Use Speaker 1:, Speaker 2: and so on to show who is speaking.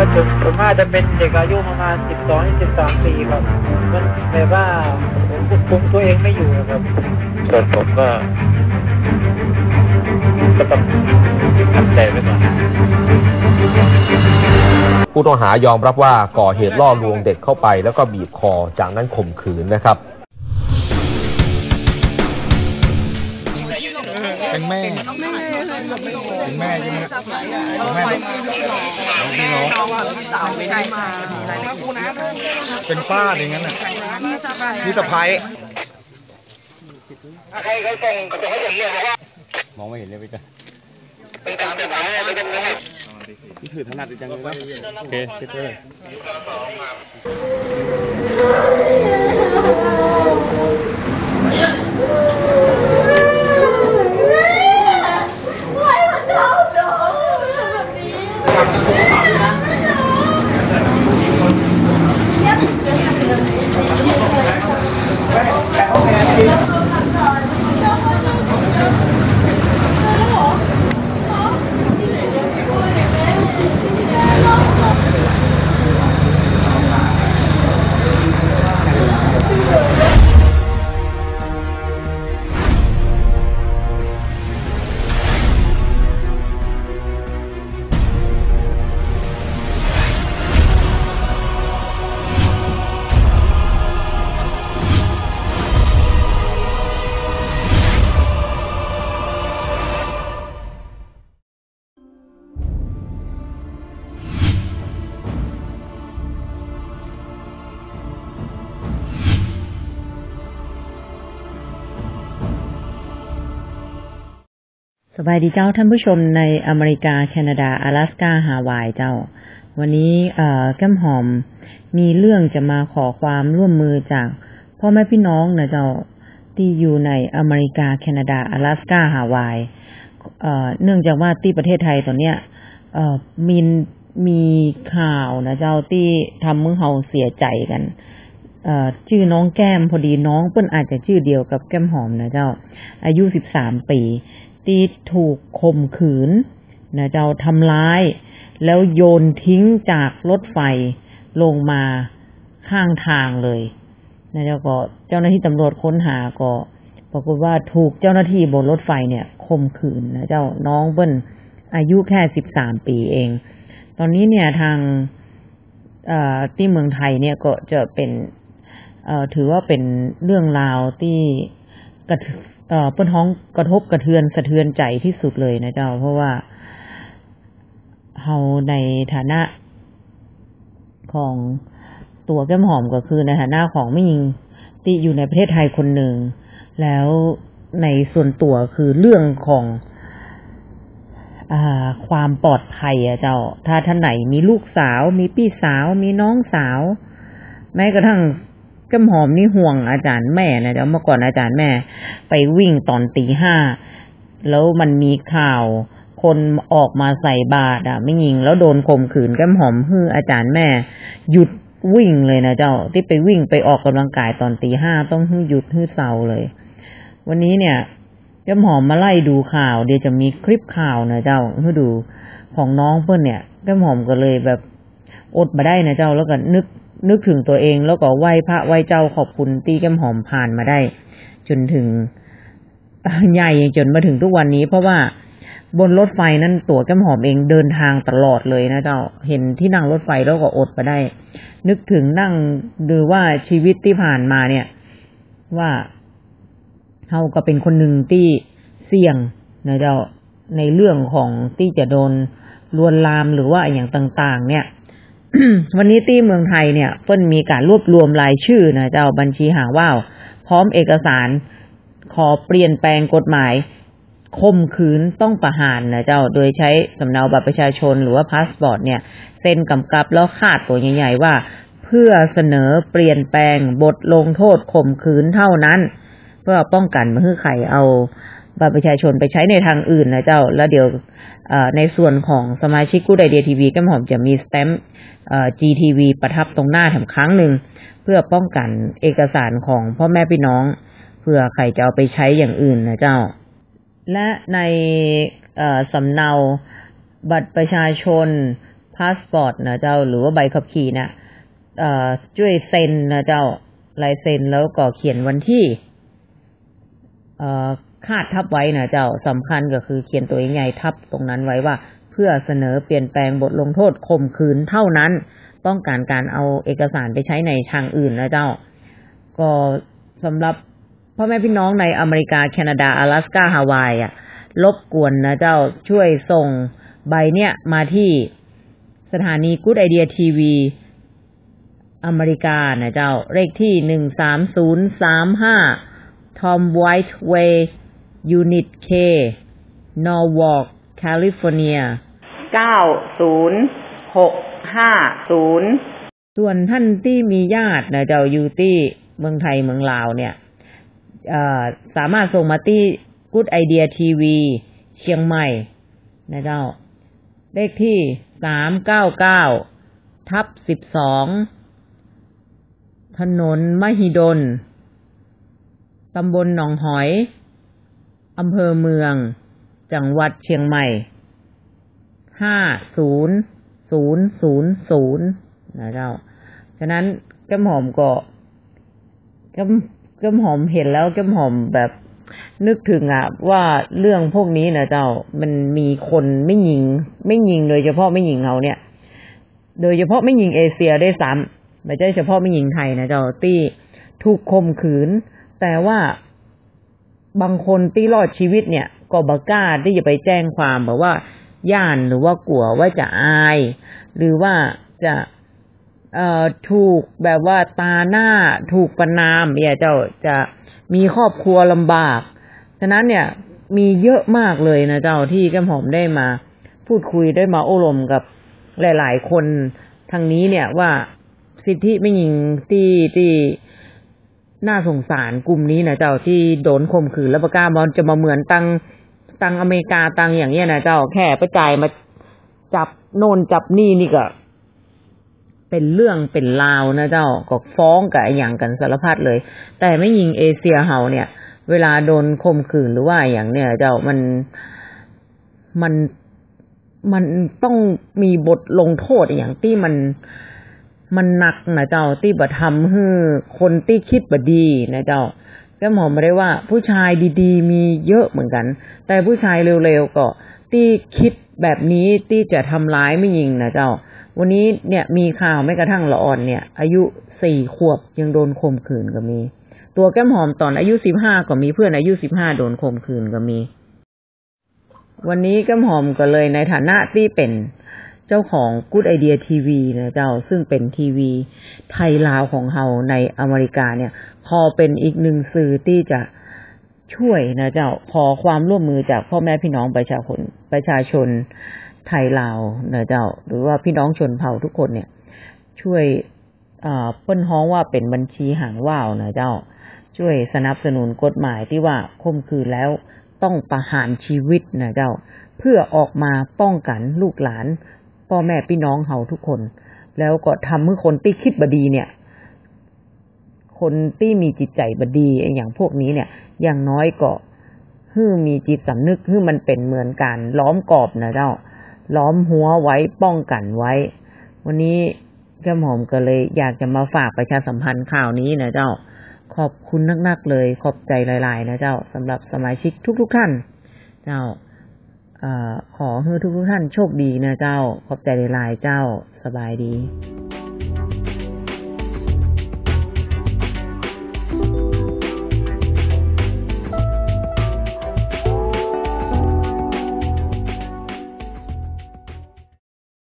Speaker 1: ส่วนส่วนมากจะเป็นเด็กอายุประมาณสิบสองสิบสามปีครับมันแบบว่าผมควบคุมตัวเองไม่อยู่นะครับส่วนผมก็ก็ต้องทำใจไว้ก่อน
Speaker 2: ผู้ต้องหายอมรับว่าก่อเหตุล่อลวงเด็กเข้าไป แล้วก็บีบคอจากนั้นข่มขืนนะครับ
Speaker 3: เป็นแม่ เป็นแม่ใช่ไหมเป็นแม่พี่น้องเป็นป้าอย่างนั้นน่ะพี่สะพ้ายมองไม่เห็นเลยพี่จ้ะเป็นตามสะพี่ถือถนัดจังเลยนะโอเคพี่เต้
Speaker 4: สบายดีเจ้าท่านผู้ชมในอเมริกา แคนาดา阿拉斯กาฮาวายเจ้า วันนี้เอ่อแก้มหอมมีเรื่องจะมาขอความร่วมมือจากพ่อแม่พี่น้องนะเจ้าที่อยู่ในอเมริกา แคนาดา阿拉斯กาฮาวายเอ่อเนื่องจากว่าที่ประเทศไทยตอนเนี้ยเอ่อมีมีข่าวนะเจ้าที่ทำมึงเฮาเสียใจกัน เอ่อชื่อน้องแก้มพอดีน้องเปิ้นอาจจะชื่อเดียวกับแก้มหอมนะเจ้า อายุสิบสามปี ีถูกข่มขืนนะเจ้าทำร้าย แล้วโยนทิ้งจากรถไฟลงมาข้างทางเลยนะเจ้าก็เจ้าหน้าที่ตำรวจค้นหาก็ปรากฏว่าถูกเจ้าหน้าที่บนรถไฟเนี่ยข่มขืนนะเจ้าน้องเปิ้นอายุแค่สิบสามปีเอง ตอนนี้เนี่ยทางที่เมืองไทยเนี่ยก็จะเป็นถือว่าเป็นเรื่องราวที่กระท เอ่อเปิ้นท้องกระทบกระเทือนสะเทือนใจที่สุดเลยนะเจ้า เพราะว่าเฮาในฐานะของตัวแก้มหอมก็คือในฐานะของไม่ยิงที่อยู่ในประเทศไทยคนหนึ่ง แล้วในส่วนตัวคือเรื่องของอความปลอดภัยอะเจ้า ถ้าท่านไหนมีลูกสาว มีพี่สาว มีน้องสาว แม้กระทั่ง แก้มหอมนี่ห่วงอาจารย์แม่นะเดี๋ยวเมื่อก่อนอาจารย์แม่ ไปวิ่งตอนตีห้าแล้วมันมีข่าวคนออกมาใส่บาตรอะ ไม่ยิงแล้วโดนข่มขืนแก้มหอมฮืออาจารย์แม่ หยุดวิ่งเลยนะเจ้า ที่ไปวิ่งไปออกกำลังกายตอนตีห้าต้องฮือหยุดฮือเศร้าเลย วันนี้เนี่ยแก้มหอมมาไล่ดูข่าว เดี๋ยวจะมีคลิปข่าวนะเจ้าให้ดูของน้องเพื่อนเนี่ยแก้มหอมก็เลยแบบอดมาได้นะเจ้าแล้วก็นึก นึกถึงตัวเองแล้วก็ไหว้พระไหว้เจ้าขอบคุณตีแก้มหอมผ่านมาได้ จนถึงใหญ่จนมาถึงทุกวันนี้ เพราะว่าบนรถไฟนั้นตัวแก้มหอมเองเดินทางตลอดเลยนะเจ้า เห็นที่นั่งรถไฟแล้วก็อดมาได้ นึกถึงนั่งดูว่าชีวิตที่ผ่านมาเนี่ย ว่าเขาก็เป็นคนหนึ่งที่เสี่ยงนะเจ้าในเรื่องของที่จะโดนลวนลามหรือว่าอย่างต่าง ๆ เนี่ย วันนี้ที่เมืองไทยเนี่ยเพิ่นมีการรวบรวมรายชื่อนะเจ้าบัญชีหาว่าวพร้อมเอกสารขอเปลี่ยนแปลงกฎหมายข่มขืนต้องประหารนะเจ้า โดยใช้สำเนาบัตรประชาชนหรือว่าพาสปอร์ตเนี่ยเซ็นกำกับแล้วคาดตัวใหญ่ๆว่า เพื่อเสนอเปลี่ยนแปลงบทลงโทษข่มขืนเท่านั้น เพื่อป้องกันม่ให้ใครเอาบัตรประชาชนไปใช้ในทางอื่นนะเจ้า แล้วเดี๋ยวในส่วนของสมาชิกกู้ไอเดียทีวีก็หอมจะมีสแตมป์ GTV ประทับตรงหน้าแถมครั้งหนึ่ง เพื่อป้องกันเอกสารของพ่อแม่พี่น้อง เพื่อใครจะเอาไปใช้อย่างอื่นนะเจ้า และในสำเนาบัตรประชาชนพาสปอร์ตนะเจ้า หรือว่าใบขับขี่นะเอ่อช่วยเซ็นนะเจ้าลายเซ็นแล้วก็เขียนวันที่คาดทับไว้นะเจ้าสำคัญก็คือเขียนตัวใหญ่ทับตรงนั้นไว้ว่า เพื่อเสนอเปลี่ยนแปลงบทลงโทษข่มขืนเท่านั้น ป้องกันการเอาเอกสารไปใช้ในทางอื่นนะเจ้า ก็สำหรับพ่อแม่พี่น้องในอเมริกา แคนาดา阿拉斯กาฮาวายอ่ะรบกวนนะเจ้าช่วยส่งใบเนี่ยมาที่สถานี Good Idea TV อเมริกานะเจ้า เลขที่หนึ่งสามศูนย์สามห้า Tom White Way Unit K Norwalk California เก้ าศูนย์หกห้าศูนย์ส่วนท่านที่มีญาตินะเจ้าอยู่ที่เมืองไทยเมืองลาวเนี่ยเอ่อสามารถส่งมาที่ Good Idea TV เชียงใหม่นะเจ้า เลขที่สามเก้าเก้าทับสิบสองถนนมหิดล ตำบลหนองหอย อำเภอเมือง จังหวัดเชียงใหม่ห้าศูนย์ศูนย์ศูนย์ศูนย์นะเจ้า ฉะนั้นแก้มหอมก็แก้มแก้มหอมเห็นแล้วแก้มหอมแบบนึกถึงอะว่าเรื่องพวกนี้นะเจ้า มันมีคนไม่ยิง ไม่ยิงโดยเฉพาะไม่ยิงเราเนี่ย โดยเฉพาะไม่ยิงเอเชียได้ซ้ำไม่ใช่เฉพาะไม่ยิงไทยนะเจ้าที่ถูกข่มขืน แต่ว่าบางคนที่รอดชีวิตเนี่ย ก็บกล้าที่จะไปแจ้งความแบบว่า ย่านหรือว่ากลัวว่าจะอาย หรือว่าจะเอ่อถูกแบบว่าตาหน้าถูกประนามเนี่ยเจ้าจะมีครอบครัวลำบาก ฉะนั้นเนี่ยมีเยอะมากเลยนะเจ้าที่แก้มหอมได้มา พูดคุยได้มาโอ้ลมกับหลาย ๆ คนทางนี้เนี่ยว่าสิทธิไม่ยิงที่ที่น่าสงสารกลุ่มนี้นะเจ้าที่โดนข่มขืนแล้วประกล้าบอลจะมาเหมือนตัง ตังอเมริกาตังอย่างเงี้ยนะเจ้าแค่ไปจ่ายมาจับโน่นจับนี่นี่ก็เป็นเรื่องเป็นราวนะเจ้าก็ฟ้องกับไอ้อย่างกันสารพัดเลย แต่ไม่ยิงเอเชียเฮาเนี่ย เวลาโดนข่มขืนหรือว่าอย่างเนี่ย เจ้ามันมันมันต้องมีบทลงโทษอย่างที่มันมันหนักนะเจ้าที่บะทำให้คนที่คิดบดีนะเจ้า แก็หมอมาได้ว่า ผู้ชายดีๆ มีเยอะเหมือนกัน แต่ผู้ชายเร็วๆก็ที่คิดแบบนี้ที่จะทำร้ายไม่ยิงนะเจ้า วันนี้เนี่ยมีข่าวไม่กระทั่งละอ่อนเนี่ย อายุสี่ขวบยังโดนข่มขืนก็มี ตัวแก้มหอมตอนอายุสิบห้าก็มีเพื่อนอายุสิบห้าโดนข่มขืนก็มี วันนี้แก้มหอมก็เลยในฐานะที่เป็นเจ้าของ Good Idea TV นะเจ้าซึ่งเป็นทีวีไทยลาวของเฮาในอเมริกาเนี่ย พอเป็นอีกหนึ่งสื่อที่จะช่วยนะเจ้าขอความร่วมมือจากพ่อแม่พี่น้องประชาชนประชาชนไทยลาวนะเจ้า หรือว่าพี่น้องชนเผ่าทุกคนเนี่ย ช่วยเปิ้นฮ้องว่าเป็นบัญชีหางว่าวนะเจ้า ช่วยสนับสนุนกฎหมายที่ว่าข่มขืนแล้วต้องประหารชีวิตนะเจ้า เพื่อออกมาป้องกันลูกหลานพ่อแม่พี่น้องเฮาทุกคน แล้วก็ทำให้คนที่คิดบดีเนี่ย คนที่มีจิตใจบดีอย่างพวกนี้เนี่ย อย่างน้อยก็ฮือมีจิตสำนึกฮือมันเป็นเหมือนการล้อมกรอบนะเจ้า ล้อมหัวไว้ป้องกันไว้ วันนี้แก้มหอมก็เลย อยากจะมาฝากประชาสัมพันธ์ข่าวนี้นะเจ้า ขอบคุณนักๆเลย ขอบใจหลาย ๆ นะเจ้าสำหรับสมาชิกทุก ๆ ท่าน เจ้าอขอให้ทุกๆท่านโชคดีนะเจ้า ขอบใจหลายๆเจ้าสบายดี